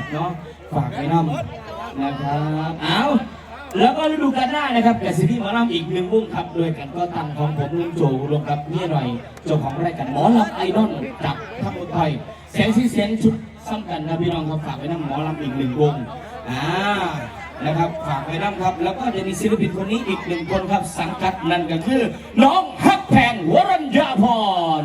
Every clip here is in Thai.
กเนาะฝากไว้น้ำนะครับเอาแล้วก็ฤดูกาลหน้านะครับกับซีรีส์หมอลำอีกหนึ่งวงครับโดยกันก็ตั้งของผมลุงโจรวมกับเมียหน่อยเจ้าของรายการหมอลำไอดอลจากทั้งหมดไทยแสงสีเสียงชุดซ้ำกันนะพี่น้องครับฝากไว้น้ำหมอลำอีกหนึ่งวงอ่านะครับฝากไว้น้ำครับ แล้วก็จะมีศิลปินคนนี้อีกหนึ่งคนครับ สังกัดนั่นก็คือ น้องฮักแพงวรัญญาพร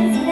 friends.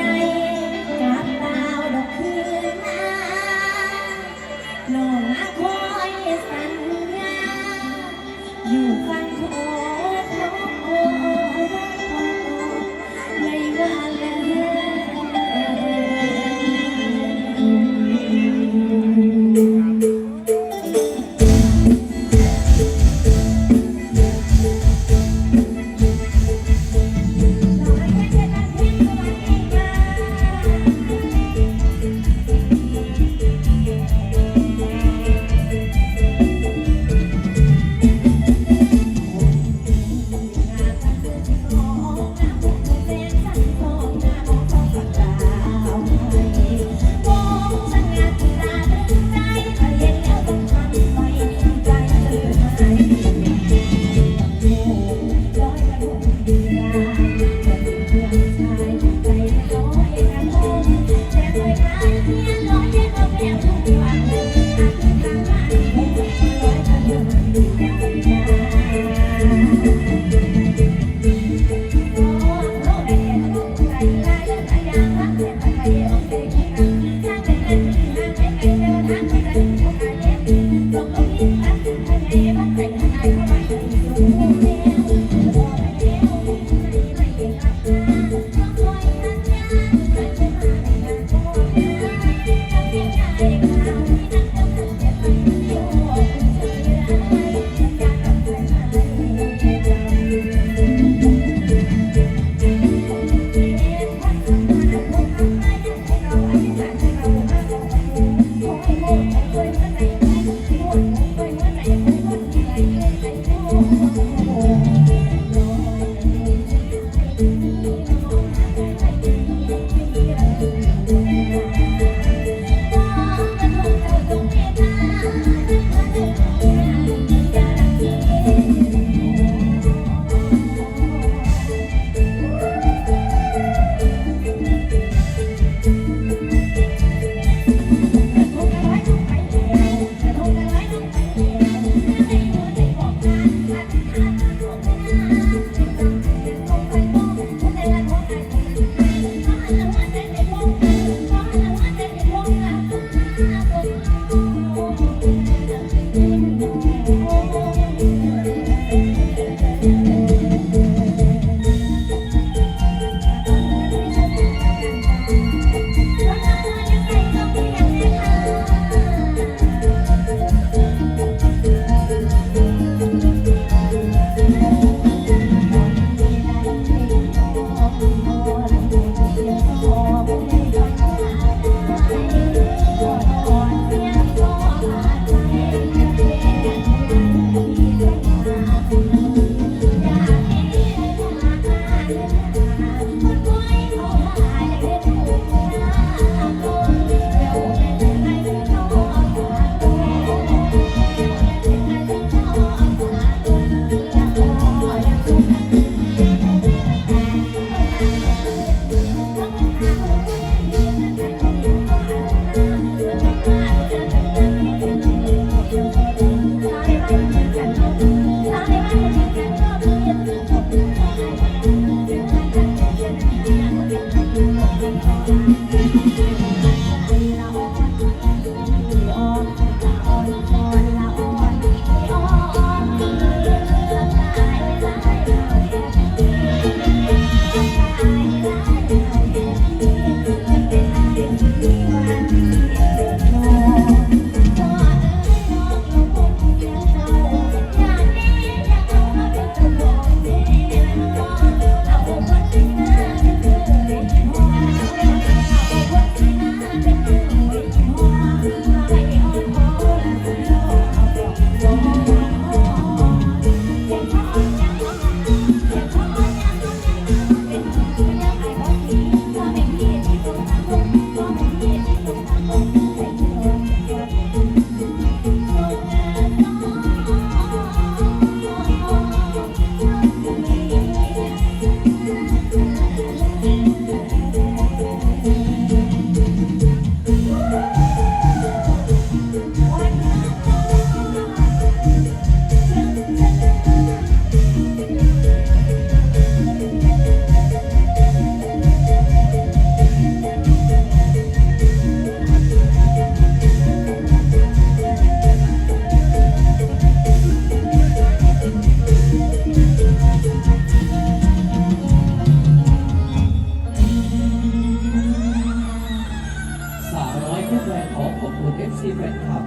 ้ทุกแฟนขอขอบคุณเอฟซีแฟนคลับ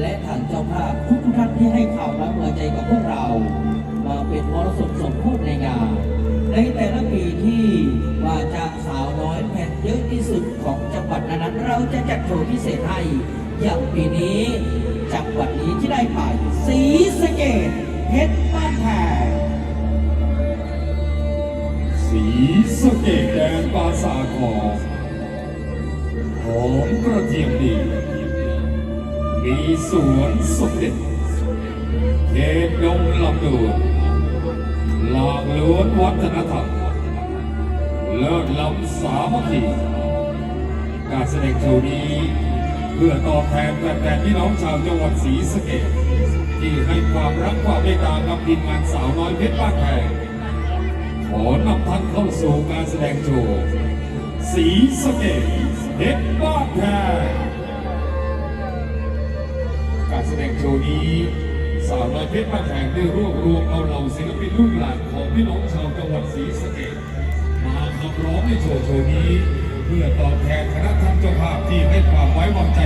และทางเจ้าภาพทุกท่านที่ให้ความรักเมื่อใจกับพวกเรา มาเป็นมรสุพสมโภชในงานในแต่ละปีที่ว่าจากสาวน้อยแผ่นเยอะที่สุดของจังหวัดนั้นเราจะจัดโชว์พิเศษให้อย่างปีนี้จังหวัดนี้ที่ได้ไปสีสเกตเพชรบ้านแพงสีสเกตแดนปราสาทของ หอมกระเทียมดี มีสวนสมเด็จเขตดงลำดวนหลากล้วนวัฒนธรรม เลิศล้ำสามัคคีการแสดงโชว์นี้เพื่อตอบแทนแฟนๆพี่น้องชาวจังหวัดศรีสะเกษที่ให้ความรักความเมตตากับทีมงานสาวน้อยเพชรบ้านแพงขอนำท่านเข้าสู่การแสดงโชว์สีสะเกต เพชรบ้านแพงการแสดงโชว์นี้สาวน้อยเพชรบ้านแพงได้รวบรวมเอาเหล่าศิลปินรุ่นหลานของพี่น้องชาวจังหวัดศรีสะเกษมาขับร้องในโชว์โชว์นี้ เพื่อตอบแทนคณะท่านเจ้าภาพที่ให้ความไว้วางใจ